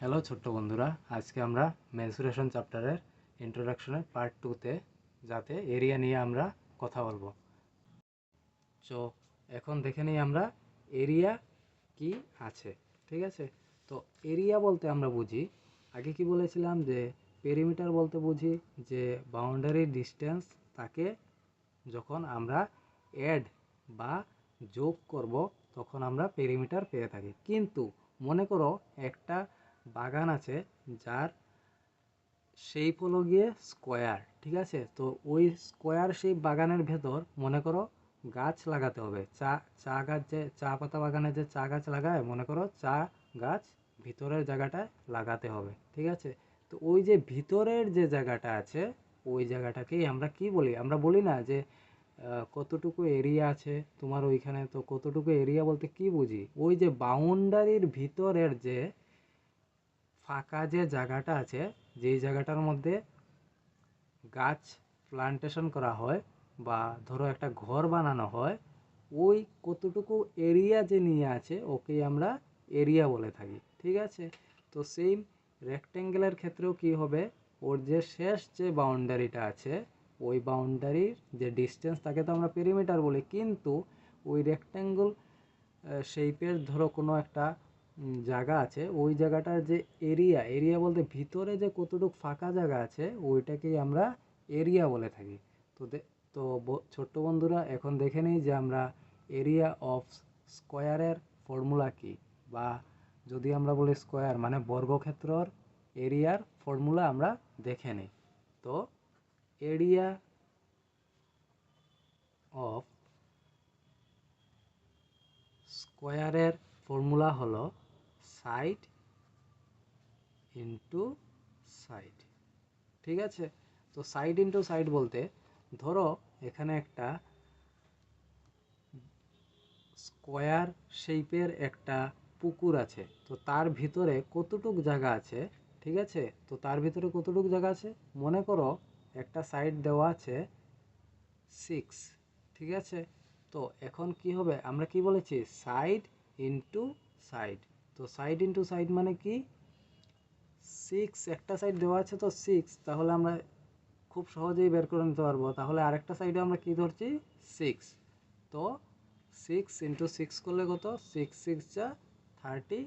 Hello ছোট্ট বন্ধুরা। আজকে আমরা মেনসুরেশন চ্যাপ্টারের ইন্ট্রোডাকশনের পার্ট টুতে যাতে এরিয়া নিয়ে আমরা কথা বলব। তো এখন দেখে নিই আমরা এরিয়া কি আছে, ঠিক আছে? তো এরিয়া বলতে আমরা বুঝি। আগে কি বলেছিলাম যে পেরিমিটার বলতে বুঝি যে বাউন্ডারি ডিস্টেন্স তাকে যখন আমরা অ্যাড বা যোগ করব, তখন আমরা পেরিমিটার পেয়ে থাকি। কিন্তু মনে করো একটা বাগান আছে যার শেপ হলো গিয়ে স্কোয়ার ঠিক আছে? তো ওই স্কোয়ার সেই বাগানের ভেতর মনে করো গাছ লাগাতে হবে। চা চা গাছ যে, চা পাতা বাগানে যে চা গাছ লাগায়, মনে করো চা গাছ ভিতরের জায়গাটায় লাগাতে হবে, ঠিক আছে? তো ওই যে ভিতরের যে জায়গাটা আছে, ওই জায়গাটাকেই আমরা কি বলি? আমরা বলি না যে কতটুকু এরিয়া আছে, তোমার ওইখানে তো কতটুকু এরিয়া বলতে কি বুঝি? ওই যে বাউন্ডারির ভিতরের যে ফাঁকা যে জায়গাটা আছে, যেই জায়গাটার মধ্যে গাছ প্লান্টেশন করা হয় বা ধরো একটা ঘর বানানো হয়, ওই কতটুকু এরিয়া যে নিয়ে আছে ওকেই আমরা এরিয়া বলে থাকি, ঠিক আছে? তো সেই রেক্টেঙ্গেলের ক্ষেত্রেও কি হবে? ওর যে শেষ যে বাউন্ডারিটা আছে, ওই বাউন্ডারির যে ডিস্টেন্স তাকে তো আমরা পেরিমিটার বলি, কিন্তু ওই রেক্টেঙ্গল শেপের ধরো কোনো একটা জায়গা আছে। ওই জায়গাটার যে এরিয়া এরিয়া বলতে ভিতরে যে কতটুকু ফাঁকা জায়গা আছে, ওইটাকেই আমরা এরিয়া বলে থাকি। তো তো ছোট্ট বন্ধুরা, এখন দেখে নিই যে আমরা এরিয়া অফ স্কোয়ারের ফর্মুলা কি? বা যদি আমরা বলি স্কোয়ার মানে বর্গক্ষেত্রর এরিয়ার ফর্মুলা আমরা দেখে নিই। তো এরিয়া অফ স্কোয়ারের ফর্মুলা হলো সাইড ইন্টু সাইড। ঠিক আছে? তো সাইড ইন্টু সাইড বলতে ধরো এখানে একটা স্কোয়ার শেপের একটা পুকুর আছে। তো তার ভিতরে কতটুক জায়গা আছে? ঠিক আছে? তো তার ভিতরে কতটুক জায়গা আছে? মনে করো একটা সাইড দেওয়া আছে সিক্স। ঠিক আছে? তো এখন কি হবে? আমরা কি বলেছি? Side into side. তো সাইড ইন্টু সাইড মানে কি? সিক্স একটা সাইড দেওয়া আছে তো সিক্স তাহলে আমরা খুব সহজেই বের করে নিতে পারব। তাহলে আরেকটা সাইডে আমরা কি ধরছি? সিক্স তো সিক্স ইন্টু সিক্স করলে কত? সিক্স সিক্স যা থার্টি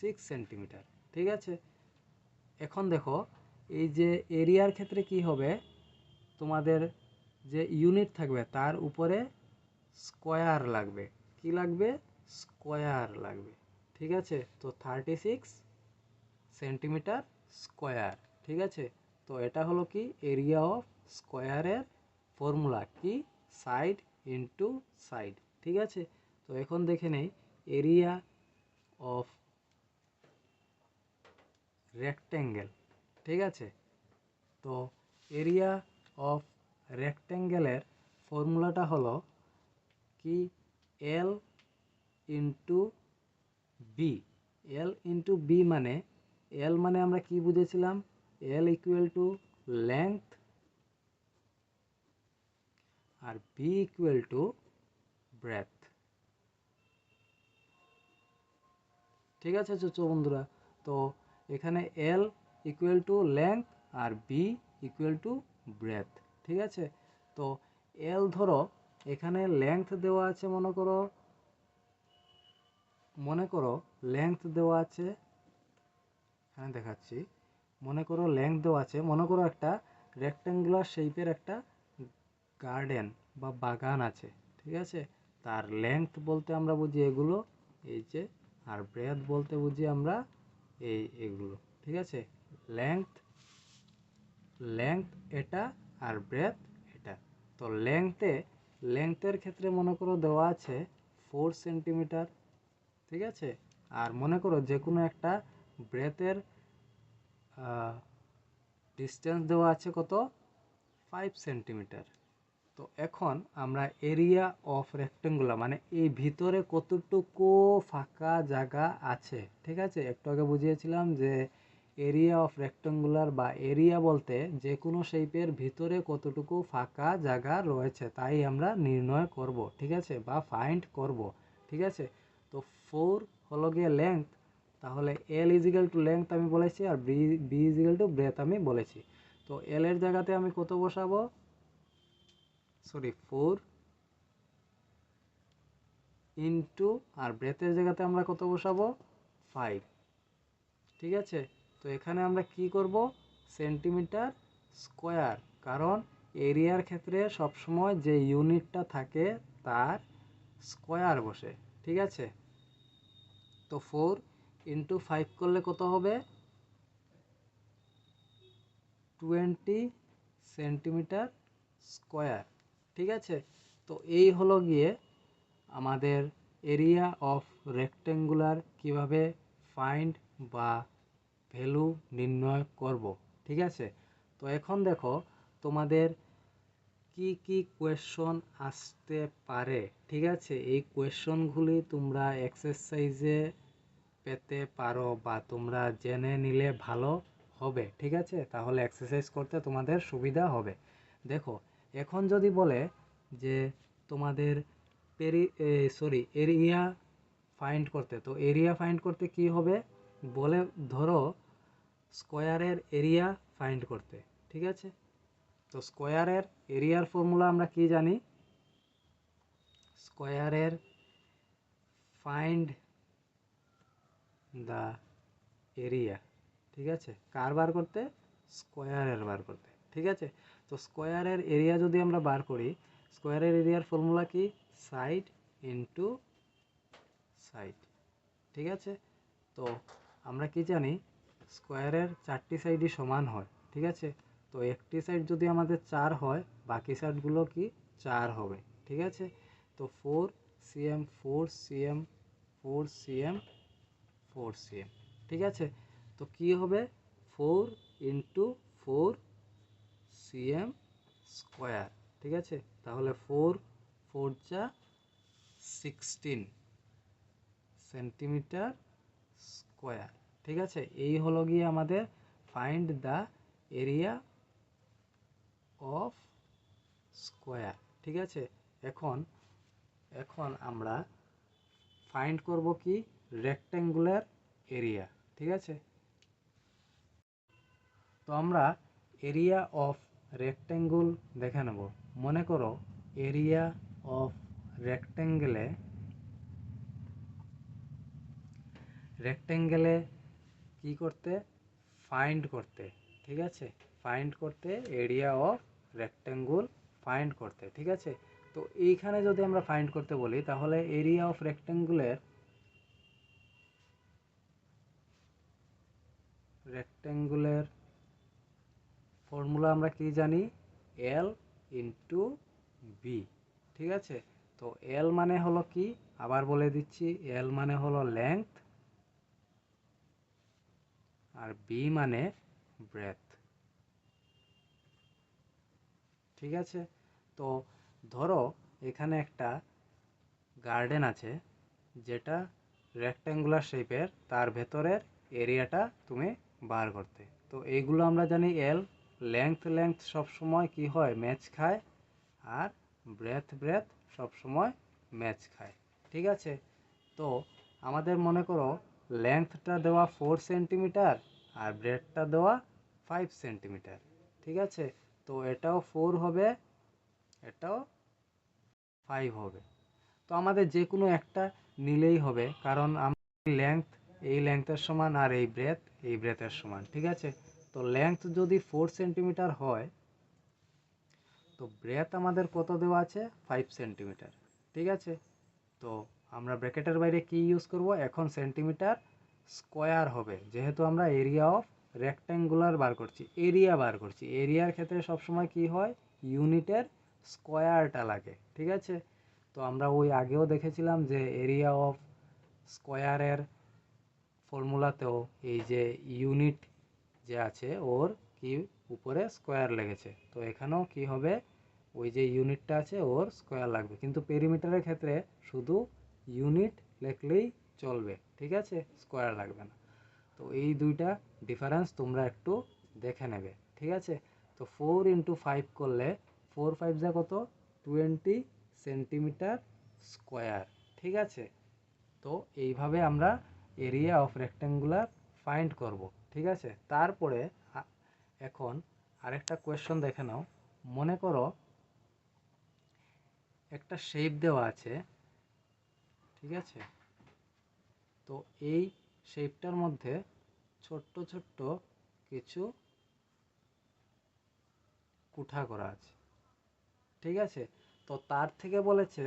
সিক্স সেন্টিমিটার ঠিক আছে? এখন দেখো, এই যে এরিয়ার ক্ষেত্রে কি হবে? তোমাদের যে ইউনিট থাকবে, তার উপরে স্কোয়ার লাগবে। কি লাগবে? স্কোয়ার লাগবে। ঠিক আছে? তো থার্টি সিক্স সেন্টিমিটার স্কোয়ার ঠিক আছে? তো এটা হলো কি? এরিয়া অফ স্কোয়ারের ফর্মুলা কি? সাইড ইন্টু সাইড ঠিক আছে? তো এখন দেখে নেই এরিয়া অফ রেক্টেঙ্গেল ঠিক আছে? তো এরিয়া অফ রেক্টেঙ্গেলের ফর্মুলাটা হলো কি? L into B L into B মানে এল মানে আমরা কি বুঝেছিলাম? এল ইকুয়াল টু লেংথ আর বি ইকুয়াল টু ব্রেথ ঠিক আছে চোচো বন্ধুরা, তো এখানে এল ইকুয়াল টু লেংথ আর বি ইকুয়াল টু ব্রেথ ঠিক আছে? তো এল ধরো, এখানে লেংথ দেওয়া আছে মনে করো মনে করো লেংথ দেওয়া আছে এখানে দেখাচ্ছি। মনে করো লেংথ দেওয়া আছে, মনে করো একটা রেক্ট্যাঙ্গুলার শেপের একটা গার্ডেন বা বাগান আছে, ঠিক আছে? তার লেংথ বলতে আমরা বুঝি এগুলো, এই যে, আর ব্রেথ বলতে বুঝি আমরা এই এগুলো, ঠিক আছে? লেংথ লেংথ এটা আর ব্রেথ এটা। তো লেংথে লেংথের ক্ষেত্রে মনে করো দেওয়া আছে ফোর সেন্টিমিটার ঠিক আছে? আর মনে করো যে কোনো একটা ব্রেথের ডিস্টেন্স দেওয়া আছে কত? ফাইভ সেন্টিমিটার তো এখন আমরা এরিয়া অফ রেক্টেঙ্গুলার মানে এই ভিতরে কতটুকু ফাঁকা জায়গা আছে? ঠিক আছে? একটু আগে বুঝিয়েছিলাম যে এরিয়া অফ রেক্টেঙ্গুলার বা এরিয়া বলতে যে কোনো শেপের ভিতরে কতটুকু ফাঁকা জায়গা রয়েছে, তাই আমরা নির্ণয় করব, ঠিক আছে? বা ফাইন্ড করব, ঠিক আছে? ফোর হলো গিয়ে লেংথ তাহলে এল ইজিক্যাল টু লেন্থ আমি বলেছি আর B B equal to breadth আমি বলেছি। তো এল এর জায়গাতে আমি কত বসাবো? সরি ফোর ইন্টু আর ব্রেথের জায়গাতে আমরা কত বসাবো? ফাইভ ঠিক আছে? তো এখানে আমরা কি করব? সেন্টিমিটার স্কোয়ার কারণ এরিয়ার ক্ষেত্রে সবসময় যে ইউনিটটা থাকে তার স্কোয়ার বসে। ঠিক আছে? তো ফোর ইন্টু ফাইভ করলে কত হবে? Twenty centimetre square. ঠিক আছে? তো এই হলো গিয়ে আমাদের এরিয়া অফ রেক্টেঙ্গুলার কীভাবে ফাইন্ড বা ভ্যালু নির্ণয় করব। ঠিক আছে? তো এখন দেখো তোমাদের কি কি কোয়েশন আসতে পারে? ঠিক আছে? এই কোয়েশনগুলি তোমরা এক্সারসাইজে পেতে পারো বা তোমরা জেনে নিলে ভালো হবে। ঠিক আছে? তাহলে এক্সারসাইজ করতে তোমাদের সুবিধা হবে। দেখো, এখন যদি বলে যে তোমাদের পেরি সরি এরিয়া ফাইন্ড করতে, তো এরিয়া ফাইন্ড করতে কি হবে? বলে ধরো স্কোয়ারের এরিয়া ফাইন্ড করতে। ঠিক আছে? তো স্কোয়ারের এরিয়ার ফর্মুলা আমরা কি জানি? স্কোয়ারের ফাইন্ড দ্য এরিয়া, ঠিক আছে? কার বার করতে? স্কোয়ারের বার করতে, ঠিক আছে? তো স্কোয়ারের এরিয়া যদি আমরা বার করি, স্কোয়ারের এরিয়ার ফর্মুলা কি? সাইড ইন্টু সাইড, ঠিক আছে? তো আমরা কি জানি? স্কোয়ারের চারটি সাইডই সমান হয়, ঠিক আছে? তো একটি সাইড যদি আমাদের চার হয়, বাকি সাইডগুলো কি চার হবে, ঠিক আছে? তো four cm four cm four cm four cm ঠিক আছে? তো কি হবে? Four into four cm square ঠিক আছে? তাহলে ফোর ফোর যা সিক্সটিন সেন্টিমিটার স্কোয়ার ঠিক আছে? এই হলো গিয়ে আমাদের find the area of square ঠিক আছে? এখন এখন আমরা ফাইন্ড করব কি? রেক্ট্যাঙ্গুলার এরিয়া ঠিক আছে? তো আমরা এরিয়া অফ রেক্ট্যাঙ্গুল দেখে নেব। মনে করো এরিয়া অফ রেক্ট্যাঙ্গেলে রেক্ট্যাঙ্গেলে কি করতে? ফাইন্ড করতে, ঠিক আছে? ফাইন্ড করতে এরিয়া অফ রেক্ট্যাঙ্গুল ফাইন্ড করতে, ঠিক আছে? তো এইখানে যদি আমরা ফাইন্ড করতে বলি, তাহলে এরিয়া অফ রেক্ট্যাঙ্গুলের রেক্ট্যাঙ্গুলের ফর্মুলা আমরা কি জানি? এল ইন্টু বি ঠিক আছে? তো এল মানে হলো কি? আবার বলে দিচ্ছি এল মানে হলো লেংথ আর বি মানে ব্রেথ ঠিক আছে? তো ধরো এখানে একটা গার্ডেন আছে, যেটা রেক্ট্যাঙ্গুলার শেপের তার ভেতরের এরিয়াটা তুমি বার করতে। তো এইগুলো আমরা জানি এল লেংথ লেংথ সবসময় কি হয়? ম্যাচ খায় আর ব্রেথ ব্রেথ সবসময় ম্যাচ খায়। ঠিক আছে? তো আমাদের মনে করো লেংথটা দেওয়া ফোর সেন্টিমিটার আর ব্রেথটা দেওয়া ফাইভ সেন্টিমিটার ঠিক আছে? তো এটাও ফোর হবে, এটাও ফাইভ হবে। তো আমাদের যে কোনো একটা নিলেই হবে, কারণ লেংথ এই লেংথের সমান আর এই ব্রেথ এই ব্রেথের সমান, ঠিক আছে? তো লেংথ যদি ফোর সেন্টিমিটার হয়, তো ব্রেথ আমাদের কত দেওয়া আছে? ফাইভ সেন্টিমিটার ঠিক আছে? তো আমরা ব্র্যাকেটের বাইরে কি ইউজ করব? এখন সেন্টিমিটার স্কোয়ার হবে, যেহেতু আমরা এরিয়া অফ রেক্ট্যাঙ্গুলার বার করছি এরিয়া বার করছি। এরিয়ার ক্ষেত্রে সবসময় কি হয়? ইউনিটের স্কোয়ারটা লাগে, ঠিক আছে? তো আমরা ওই আগেও দেখেছিলাম যে এরিয়া অফ স্কোয়ারের ফর্মুলাতেও এই যে ইউনিট যে আছে, ওর কি উপরে স্কোয়ার লেগেছে। তো এখানেও কি হবে? ওই যে ইউনিটটা আছে, ওর স্কোয়ার লাগবে। কিন্তু পেরিমিটারের ক্ষেত্রে শুধু ইউনিট লিখলেই চলবে, ঠিক আছে? স্কোয়ার লাগবে না। তো এই দুইটা ডিফারেন্স তোমরা একটু দেখে নেবে, ঠিক আছে? তো ফোর ইন্টু ফাইভ করলে ফোর ফাইভ যা কত? টোয়েন্টি সেন্টিমিটার স্কোয়ার ঠিক আছে? তো এইভাবে আমরা এরিয়া অফ রেক্টেঙ্গুলার ফাইন্ড করব, ঠিক আছে? তারপরে এখন আরেকটা কোয়েশ্চন দেখে নাও। মনে করো একটা শেপ দেওয়া আছে, ঠিক আছে? তো এই শেপটার মধ্যে ছোট্ট ছোট্ট কিছু কুঠা করা আছে। ঠিক আছে? তো তার থেকে বলেছে,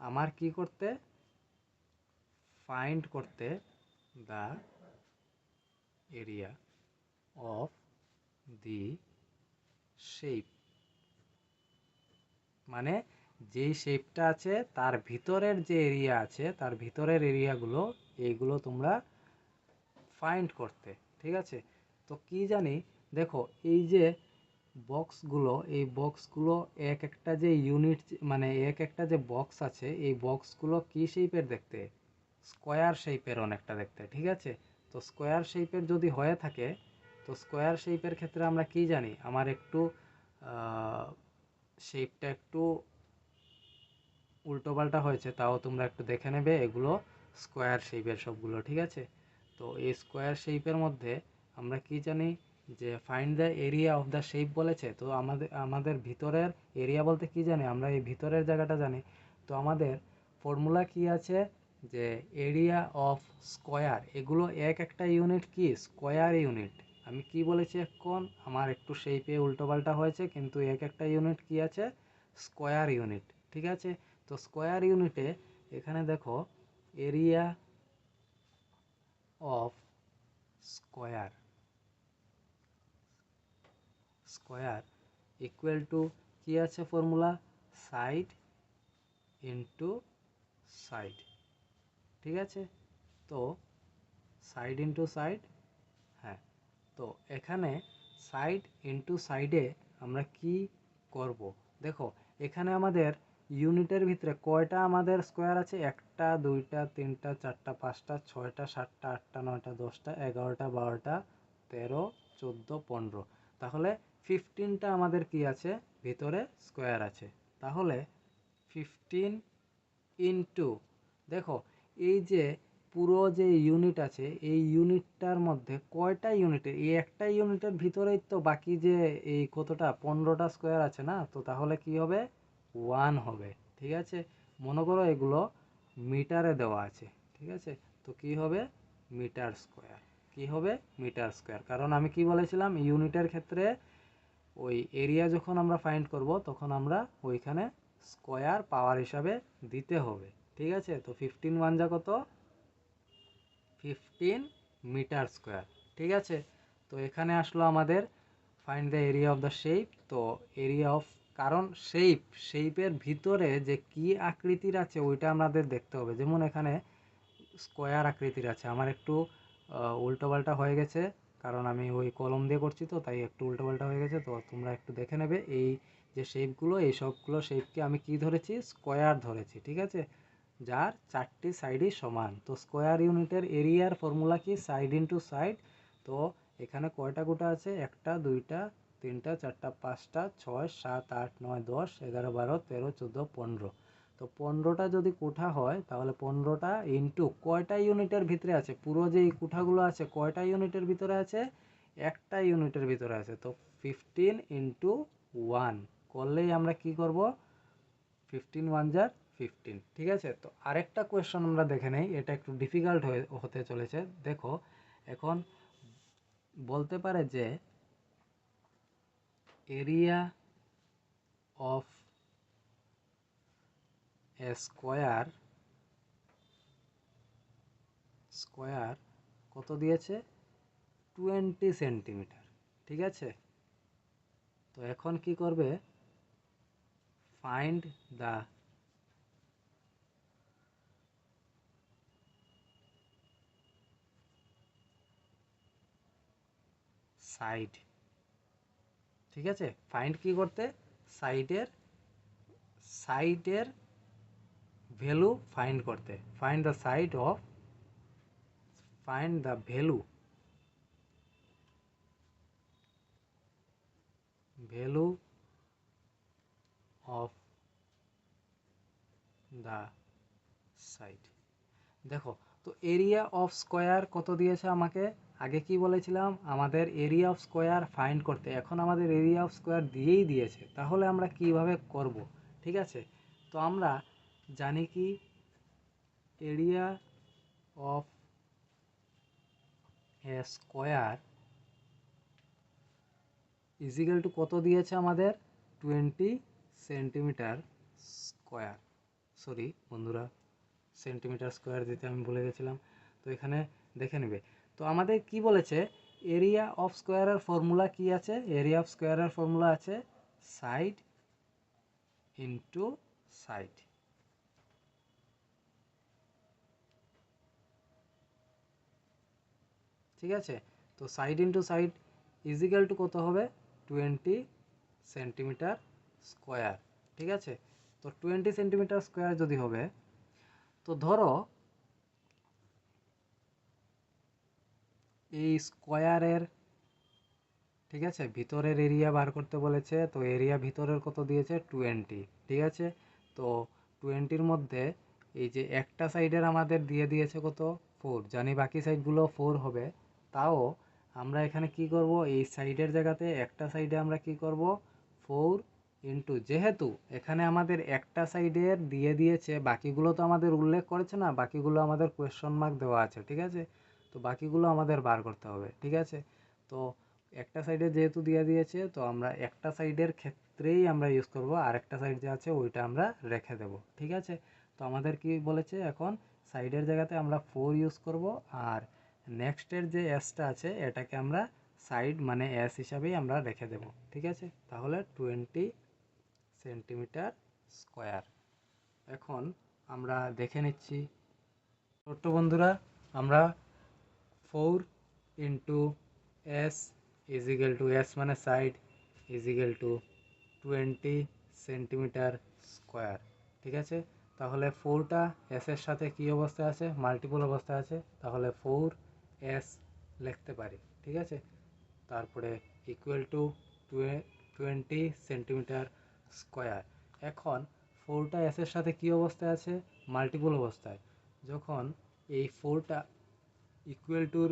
আমার কি করতে? ফাইন্ড করতে the area of the shape মানে যেই শেপটা আছে, তার ভিতরের যে এরিয়া আছে, তার ভিতরের এরিয়াগুলো এইগুলো তোমরা ফাইন্ড করতে, ঠিক আছে? তো কি জানি, দেখো, এই যে বক্সগুলো এই বক্সগুলো এক একটা যে ইউনিট মানে এক একটা যে বক্স আছে, এই বক্সগুলো কি শেপের দেখতে? স্কোয়ার শেপের অনেকটা দেখতে, ঠিক আছে? তো স্কোয়ার শেপের যদি হয়ে থাকে, তো স্কোয়ার শেপের ক্ষেত্রে আমরা কি জানি? আমার একটু শেপটা একটু উল্টোপাল্টা হয়েছে, তাও তোমরা একটু দেখে নেবে, এগুলো স্কোয়ার শেপের সবগুলো, ঠিক আছে? তো এই স্কোয়ার শেপের মধ্যে আমরা কি জানি যে find the area of the shape বলেছে, তো আমাদের আমাদের ভিতরের এরিয়া বলতে কি জানি? আমরা এই ভিতরের জায়গাটা জানি। তো আমাদের ফর্মুলা কি আছে? যে এরিয়া অফ স্কোয়ার এগুলো এক একটা ইউনিট কি? স্কোয়ার ইউনিট আমি কি বলেছি এখন? আমার একটু শেপে উল্টোপাল্টা হয়েছে, কিন্তু এক একটা ইউনিট কি আছে? স্কোয়ার ইউনিট ঠিক আছে? তো স্কোয়ার ইউনিটে এখানে দেখো area of square square equal to কি আছে ফর্মুলা সাইড ইন্টু সাইড ঠিক আছে? তো সাইড ইন্টু সাইড হ্যাঁ। তো এখানে সাইড ইন্টু সাইডে আমরা কি করব? দেখো, এখানে আমাদের ইউনিটের ভিতরে কয়টা আমাদের স্কোয়ার আছে? একটা, দুইটা, তিনটা, চারটা, পাঁচটা, ছয়টা, সাতটা, আটটা, নয়টা, দশটা, এগারোটা, বারোটা, তেরো, চোদ্দ, পনেরো। তাহলে ফিফটিনটা আমাদের কি আছে? ভিতরে স্কোয়ার আছে। তাহলে ফিফটিন ইন্টু দেখো, এই যে পুরো যে ইউনিট আছে, এই ইউনিটটার মধ্যে কয়টা ইউনিটের এই একটা ইউনিটের ভিতরেই তো বাকি যে এই কতটা? পনেরোটা স্কোয়ার আছে না? তো তাহলে কি হবে? ওয়ান হবে, ঠিক আছে? মনে করো এগুলো মিটারে দেওয়া আছে, ঠিক আছে? তো কি হবে? Metre square. কি হবে? Metre square. কারণ আমি কি বলেছিলাম? ইউনিটের ক্ষেত্রে ওই এরিয়া যখন আমরা ফাইন্ড করব, তখন আমরা ওইখানে স্কোয়ার পাওয়ার হিসাবে দিতে হবে, ঠিক আছে? তো ফিফটিন ওয়ান যা কত? ফিফটিন মিটার স্কোয়ার, ঠিক আছে? তো এখানে আসলো আমাদের find the area of the shape তো এরিয়া অফ কারণ শেপ শেপের ভিতরে যে কি আকৃতির আছে ওইটা আমাদের দেখতে হবে। যেমন এখানে স্কোয়ার আকৃতির আছে। আমার একটু উল্টোপাল্টা হয়ে গেছে, কারণ আমি ওই কলম দিয়ে করছি তো, তাই একটু উল্টোপাল্টা হয়ে গেছে। তো তোমরা একটু দেখে নেবে এই যে শেপগুলো এই সবগুলো শেপকে আমি কি ধরেছি? স্কোয়ার ধরেছি, ঠিক আছে? যার চারটি সাইডই সমান। তো স্কোয়ার ইউনিটের এরিয়ার ফর্মুলা কি? সাইড ইন্টু সাইড তো এখানে কয়টা গোটা আছে? একটা, দুইটা তিনটা, চারটা, পাঁচটা, ছয়, সাত, আট, নয়, দশ, এগারো, বারো, তেরো, চোদ্দ, পনেরো। তো পনেরোটা যদি কোঠা হয়, তাহলে পনেরোটা ইন্টু কয়টা ইউনিটের ভিতরে আছে? পুরো যে কোঠাগুলো আছে, কয়টা ইউনিটের ভিতরে আছে? একটা ইউনিটের ভিতরে আছে। তো ফিফটিন ইন্টু ওয়ান করলেই আমরা কি করব? ফিফটিন ওয়ান যার ফিফটিন ঠিক আছে? তো আরেকটা কোয়েশ্চন আমরা দেখে নেই। এটা একটু ডিফিকাল্ট হয়ে, হতে চলেছে। দেখো, এখন বলতে পারে যে area of a square square কত দিয়েছে? টোয়েন্টি সেন্টিমিটার ঠিক আছে? তো এখন কি করবে? ফাইন্ড দ্য সাইড ঠিক আছে? ফাইন্ড কি করতে? সাইডের সাইডের ভ্যালু ফাইন্ড করতে। Find the side of find the value value of the side দেখো, তো এরিয়া অফ স্কোয়ার কত দিয়েছে আমাকে? আগে কি বলেছিলাম? আমাদের এরিয়া অফ স্কোয়ার ফাইন্ড করতে। এখন আমাদের এরিয়া অফ স্কোয়ার দিয়েই দিয়েছে। তাহলে আমরা কীভাবে করব? ঠিক আছে? তো আমরা জানি কি? Area of a square equal to কত দিয়েছে আমাদের? টোয়েন্টি সেন্টিমিটার স্কোয়ার সরি বন্ধুরা সেন্টিমিটার স্কোয়ার দিতে আমি বলে গেছিলাম। তো এখানে দেখে নেবে। তো আমাদের কি বলেছে? এরিয়া অফ স্কোয়ারের ফর্মুলা কি আছে? এরিয়া অফ স্কোয়ারের ফর্মুলা আছে সাইড ইন্টু সাইড ঠিক আছে? তো side into side equal to কত হবে? টোয়েন্টি সেন্টিমিটার স্কোয়ার ঠিক আছে? তো টোয়েন্টি সেন্টিমিটার স্কোয়ার যদি হবে, তো ধরো এই স্কোয়ারের, ঠিক আছে, ভিতরের এরিয়া বার করতে বলেছে, তো এরিয়া ভিতরের কত দিয়েছে? টোয়েন্টি, ঠিক আছে? তো টোয়েন্টির মধ্যে এই যে একটা সাইডের আমাদের দিয়ে দিয়েছে কত? ফোর, জানি বাকি সাইডগুলো ফোর হবে। তাও আমরা এখানে কি করব? এই সাইডের জায়গাতে একটা সাইডে আমরা কি করব? ফোর ইন্টু, যেহেতু এখানে আমাদের একটা সাইডের দিয়ে দিয়েছে, বাকিগুলো তো আমাদের উল্লেখ করেছে না, বাকিগুলো আমাদের কোয়েশ্চন মার্ক দেওয়া আছে, ঠিক আছে? তো বাকিগুলো আমাদের বার করতে হবে, ঠিক আছে? তো একটা সাইডে যেহেতু দিয়ে দিয়েছে, তো আমরা একটা সাইডের ক্ষেত্রেই আমরা ইউজ করব আর একটা সাইড যে আছে ওইটা আমরা রেখে দেব, ঠিক আছে? তো আমাদের কি বলেছে এখন? সাইডের জায়গাতে আমরা ফোর ইউজ করব, আর নেক্সটের যে এসটা আছে, এটাকে আমরা সাইড মানে এস হিসাবেই আমরা রেখে দেব, ঠিক আছে? তাহলে টোয়েন্টি সেন্টিমিটার স্কোয়ার এখন আমরা দেখে নিচ্ছি। ছোট্ট বন্ধুরা, আমরা four into S equal to S মানে side equal to twenty centimetre square ঠিক আছে? তাহলে ফোরটা এসের সাথে কী অবস্থায় আছে? মাল্টিপল অবস্থায় আছে। তাহলে ফোর এস লিখতে পারি। ঠিক আছে? তারপরে equal to twenty centimetre square এখন ফোরটা এসের সাথে কী অবস্থায় আছে? মাল্টিপল অবস্থায়। যখন এই ফোরটা ইকুয়াল টুর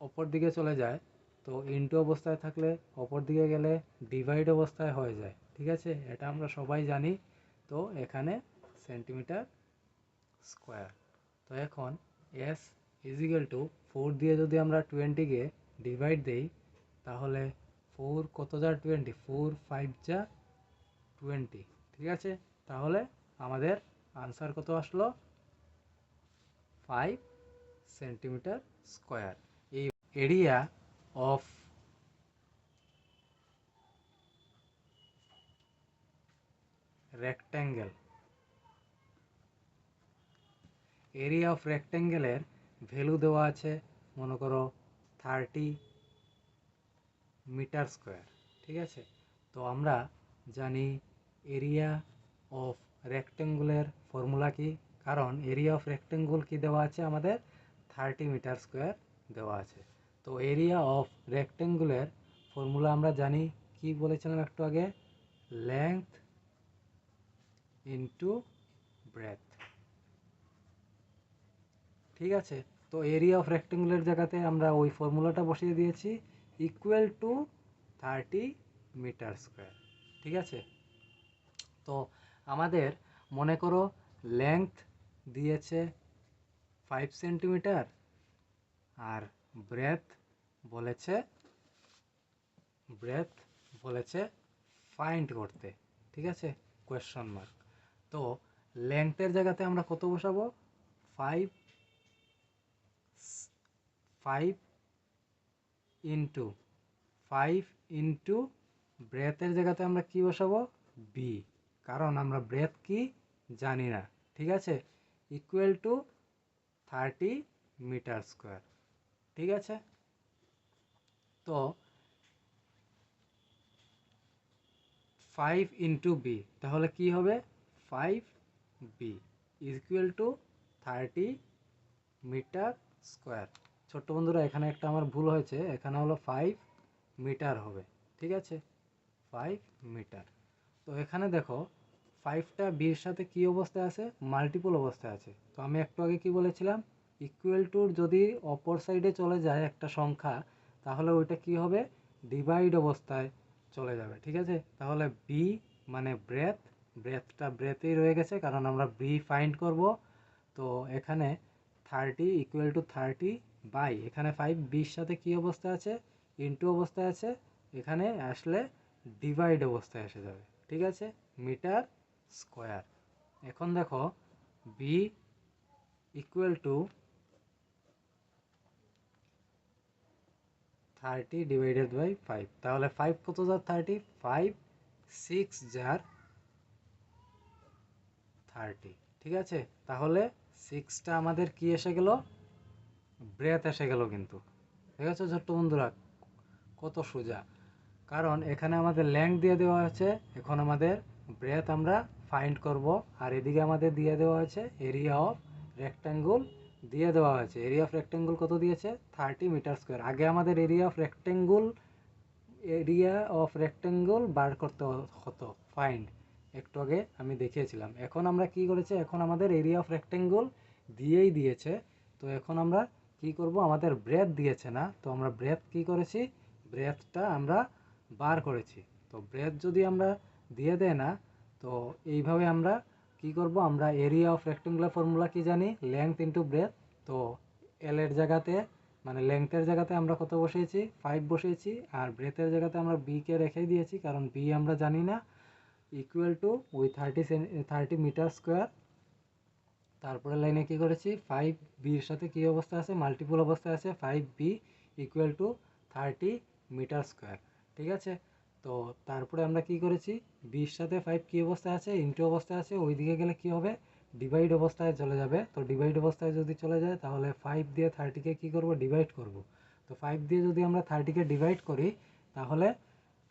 অপর দিকে চলে যায়, তো ইনটু অবস্থায় থাকলে অপর দিকে গেলে ডিভাইড অবস্থায় হয়ে যায়, ঠিক আছে? এটা আমরা সবাই জানি, তো এখানে সেন্টিমিটার স্কোয়ার তো এখন এস ইজিক্যাল টু ফোর দিয়ে যদি আমরা টোয়েন্টিকে ডিভাইড দেই, তাহলে ফোর কত যা টোয়েন্টি ফোর ফাইভ যা টোয়েন্টি ঠিক আছে? তাহলে আমাদের আনসার কত আসলো? ফাইভ সেন্টিমিটার স্কোয়ার এই area of rectangle area of রেক্ট্যাঙ্গেলের value দেওয়া আছে, মনে করো থার্টি মিটার স্কোয়ার ঠিক আছে? তো আমরা জানি এরিয়া অফ রেক্ট্যাঙ্গুলের ফর্মুলা কি? কারণ এরিয়া অফ রেক্ট্যাঙ্গুল কি দেওয়া আছে আমাদের? থার্টি মিটার স্কোয়ার দেওয়া আছে। তো এরিয়া অফ রেক্ট্যাঙ্গুলের ফর্মুলা আমরা জানি, কি বলেছিলাম একটু আগে? লেংথ ইন্টু ব্রেথ ঠিক আছে? তো এরিয়া অফ রেক্ট্যাঙ্গুলের জায়গাতে আমরা ওই ফর্মুলাটা বসিয়ে দিয়েছি equal to thirty metre square ঠিক আছে? তো আমাদের মনে করো লেংথ দিয়েছে ফাইভ সেন্টিমিটার আর ব্রেথ বলেছে ব্রেথ বলেছে ফাইন্ড করতে, ঠিক আছে? কোয়েশ্চন মার্ক তো লেংথের জায়গাতে আমরা কত বসাবো? Five five into five into ব্রেথের জায়গাতে আমরা কি বসাবো? বি কারণ আমরা ব্রেথ কি? জানি না, ঠিক আছে? Equal to thirty metre square. ঠিক আছে? তো ফাইভ ইন্টু বি, তাহলে কি হবে? Five B equal to thirty metre square. ছোট্ট বন্ধুরা, এখানে একটা আমার ভুল হয়েছে। এখানে হলো ফাইভ মিটার হবে। ঠিক আছে? Five metre. তো এখানে দেখো ফাইভটা বির সাথে কি অবস্থায় আছে? মাল্টিপল অবস্থায় আছে। তো আমি একটু আগে কি বলেছিলাম? ইকুয়াল টুর যদি অপর সাইডে চলে যায় একটা সংখ্যা, তাহলে ওইটা কি হবে? ডিভাইড অবস্থায় চলে যাবে, ঠিক আছে? তাহলে বি মানে ব্রেথ ব্রেথটা ব্রেথেই রয়ে গেছে, কারণ আমরা বি ফাইন্ড করব। তো এখানে thirty equal to thirty by এখানে ফাইভ বির সাথে কী অবস্থায় আছে? ইনটু অবস্থায় আছে। এখানে আসলে ডিভাইড অবস্থায় এসে যাবে, ঠিক আছে? Metre square. এখন দেখো B equal to thirty divided by five তাহলে ফাইভ কত যার থার্টি ফাইভ সিক্স যার থার্টি ঠিক আছে? তাহলে সিক্সটা আমাদের কি এসে গেল? ব্রেথ এসে গেল কিন্তু। ঠিক আছে, ছোট্ট বন্ধুরা? কত সোজা। কারণ এখানে আমাদের ল্যাংথ দিয়ে দেওয়া আছে, এখন আমাদের ব্রেথ আমরা ফাইন্ড করব। আর এদিকে আমাদের দিয়ে দেওয়া আছে এরিয়া অফ রেক্ট্যাঙ্গুল দিয়ে দেওয়া হয়েছে। এরিয়া অফ রেক্ট্যাঙ্গুল কত দিয়েছে? থার্টি মিটার স্কোয়ার আগে আমাদের area of rectangle area of rectangle বার করতে হতো ফাইন্ড একটু আগে আমি দেখিয়েছিলাম। এখন আমরা কি করেছি? এখন আমাদের এরিয়া অফ রেক্ট্যাঙ্গুল দিয়েই দিয়েছে। তো এখন আমরা কি করব? আমাদের ব্রেথ দিয়েছে না। তো আমরা ব্রেথ কি করেছি? ব্রেথটা আমরা বার করেছি। তো ব্রেথ যদি আমরা দিয়ে দেয় না তো এইভাবে আমরা কি করব? আমরা এরিয়া অফ রেক্টেঙ্গুলার ফর্মুলা কি জানি? লেংথ ইন্টু ব্রেথ তো এল এর জায়গাতে মানে লেংথের জায়গাতে আমরা কত বসিয়েছি? ফাইভ বসিয়েছি। আর ব্রেথের জায়গাতে আমরা বি কে রেখেই দিয়েছি, কারণ বি আমরা জানি না। ইকুয়াল টু ওই থার্টি থার্টি মিটার স্কোয়ার তারপরে লাইনে কি করেছি? ফাইভ বির সাথে কি অবস্থা আছে? মাল্টিপল অবস্থায় আছে। Five B equal to thirty metre square ঠিক আছে? তো তারপরে আমরা কি করেছি? বির সাথে ফাইভ কী অবস্থায় আছে? ইন্টু অবস্থায় আছে। ওই দিকে গেলে কি হবে? ডিভাইড অবস্থায় চলে যাবে। তো ডিভাইড অবস্থায় যদি চলে যায়, তাহলে ফাইভ দিয়ে থার্টিকে কী করব? ডিভাইড করব। তো ফাইভ দিয়ে যদি আমরা থার্টিকে ডিভাইড করি, তাহলে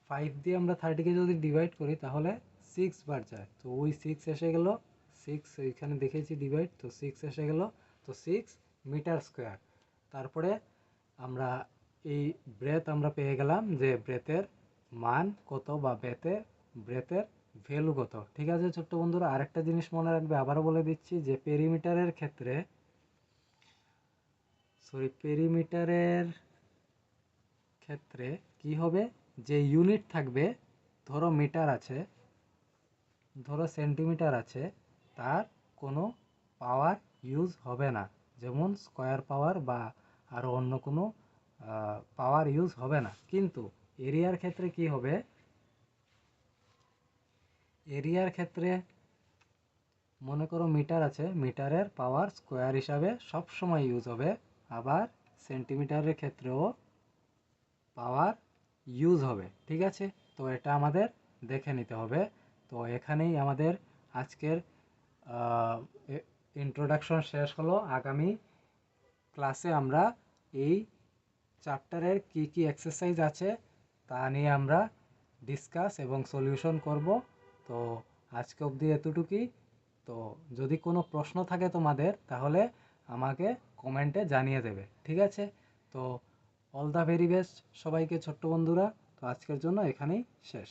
ফাইভ দিয়ে আমরা থার্টিকে যদি ডিভাইড করি, তাহলে সিক্স বার যায়। তো ওই সিক্স এসে গেল সিক্স এখানে দেখেছি ডিভাইড তো সিক্স এসে গেল। তো সিক্স মিটার স্কোয়ার তারপরে আমরা এই ব্রেথ আমরা পেয়ে গেলাম যে ব্রেথের মান কত বা ব্রেথে ব্রেথের ভ্যালু কত? ঠিক আছে, ছোট্ট বন্ধুরা, আরেকটা জিনিস মনে রাখবে, আবারও বলে দিচ্ছি যে পেরিমিটারের ক্ষেত্রে সরি পেরিমিটারের ক্ষেত্রে কি হবে? যে ইউনিট থাকবে, ধরো মিটার আছে, ধরো সেন্টিমিটার আছে, তার কোনো পাওয়ার ইউজ হবে না। যেমন স্কোয়ার পাওয়ার বা আরও অন্য কোনো পাওয়ার ইউজ হবে না। কিন্তু এরিয়ার ক্ষেত্রে কি হবে? এরিয়ার ক্ষেত্রে মনে করো মিটার আছে, মিটারের পাওয়ার স্কোয়ার হিসাবে সব সময় ইউজ হবে। আবার সেন্টিমিটারের ক্ষেত্রেও পাওয়ার ইউজ হবে, ঠিক আছে? তো এটা আমাদের দেখে নিতে হবে। তো এখানেই আমাদের আজকের ইন্ট্রোডাকশন শেষ হলো। আগামী ক্লাসে আমরা এই চ্যাপ্টারের কি কি এক্সারসাইজ আছে তা নিয়ে আমরা ডিসকাস এবং সলিউশন করব। তো আজকে অবধি এতটুকুই। তো যদি কোনো প্রশ্ন থাকে তোমাদের, তাহলে আমাকে কমেন্টে জানিয়ে দেবে, ঠিক আছে? তো অল দ্য ভেরি বেস্ট সবাইকে, ছোট্ট বন্ধুরা। তো আজকের জন্য এখানেই শেষ।